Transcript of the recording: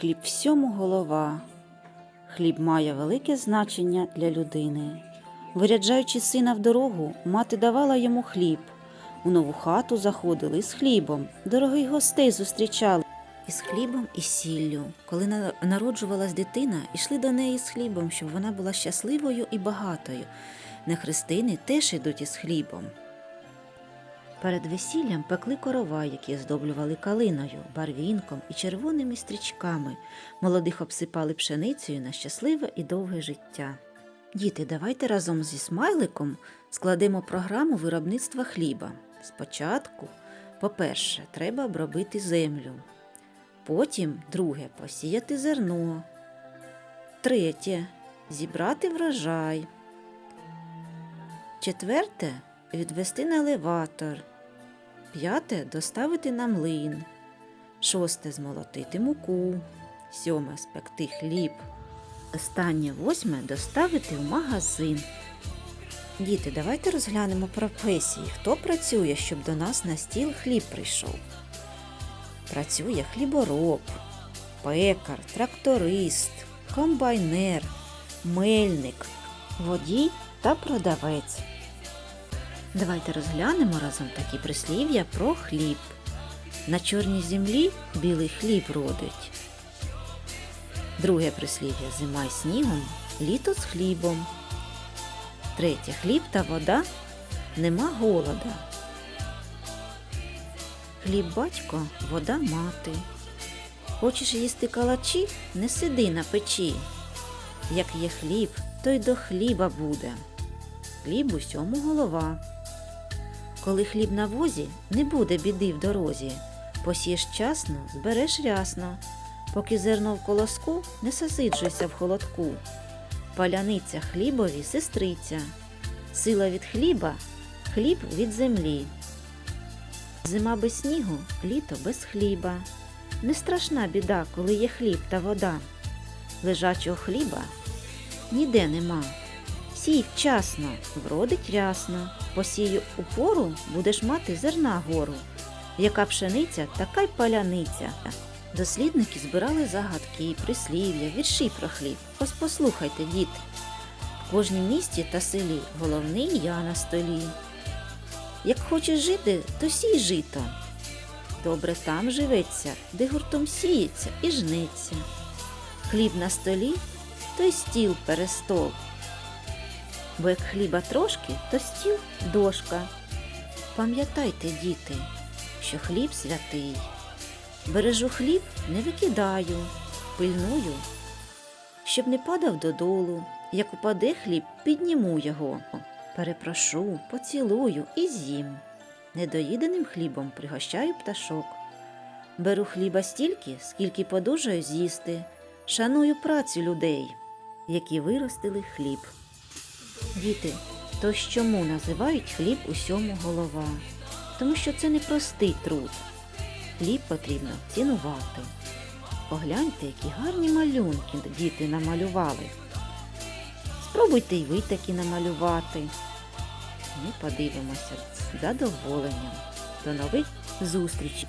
Хліб всьому голова. Хліб має велике значення для людини. Виряджаючи сина в дорогу, мати давала йому хліб. У нову хату заходили з хлібом, дорогих гостей зустрічали. Із хлібом і сіллю. Коли народжувалась дитина, йшли до неї з хлібом, щоб вона була щасливою і багатою. На хрестини теж йдуть із хлібом. Перед весіллям пекли корова, які оздоблювали калиною, барвінком і червоними стрічками. Молодих обсипали пшеницею на щасливе і довге життя. Діти, давайте разом зі смайликом складемо програму виробництва хліба. Спочатку, по-перше, треба обробити землю. Потім, друге, посіяти зерно. Третє зібрати врожай. Четверте відвести на елеватор. П'яте доставити на млин. Шосте змолотити муку. Сьоме спекти хліб. Останнє восьме доставити в магазин. Діти, давайте розглянемо професії. Хто працює, щоб до нас на стіл хліб прийшов? Працює хлібороб, пекар, тракторист, комбайнер, мельник, водій та продавець. Давайте розглянемо разом такі прислів'я про хліб. На чорній землі білий хліб родить. Друге прислів'я зима й снігом, літо з хлібом. Третє хліб та вода нема голода. Хліб батько, вода мати. Хочеш їсти калачі, не сиди на печі. Як є хліб, то й до хліба буде. Хліб усьому голова. Коли хліб на возі, не буде біди в дорозі. Посієш часно, збереш рясно. Поки зерно в колоску, не засиджуйся в холодку. Паляниця хлібові сестриця. Сила від хліба, хліб від землі. Зима без снігу, літо без хліба. Не страшна біда, коли є хліб та вода. Лежачого хліба ніде нема. Сій вчасно, вродить рясно. Посію у пору будеш мати зерна гору. Яка пшениця, така й паляниця. Дослідники збирали загадки, прислів'я, вірші про хліб. Ось послухайте, діти. В кожнім місті та селі головний я на столі. Як хочеш жити, то сій жито. Добре там живеться, де гуртом сіється і жнеться. Хліб на столі, то й стіл перестол. Бо як хліба трошки, то стіл дошка. Пам'ятайте, діти, що хліб святий. Бережу хліб, не викидаю, пильную, щоб не падав додолу. Як упаде хліб, підніму його. Перепрошу, поцілую і з'їм. Недоїденим хлібом пригощаю пташок. Беру хліба стільки, скільки подужаю з'їсти. Шаную працю людей, які виростили хліб. Діти, то ж чому називають хліб усьому голова? Тому що це не простий труд. Хліб потрібно цінувати. Погляньте, які гарні малюнки діти намалювали. Спробуйте й ви такі намалювати. Ми подивимося з задоволенням. До нових зустрічей!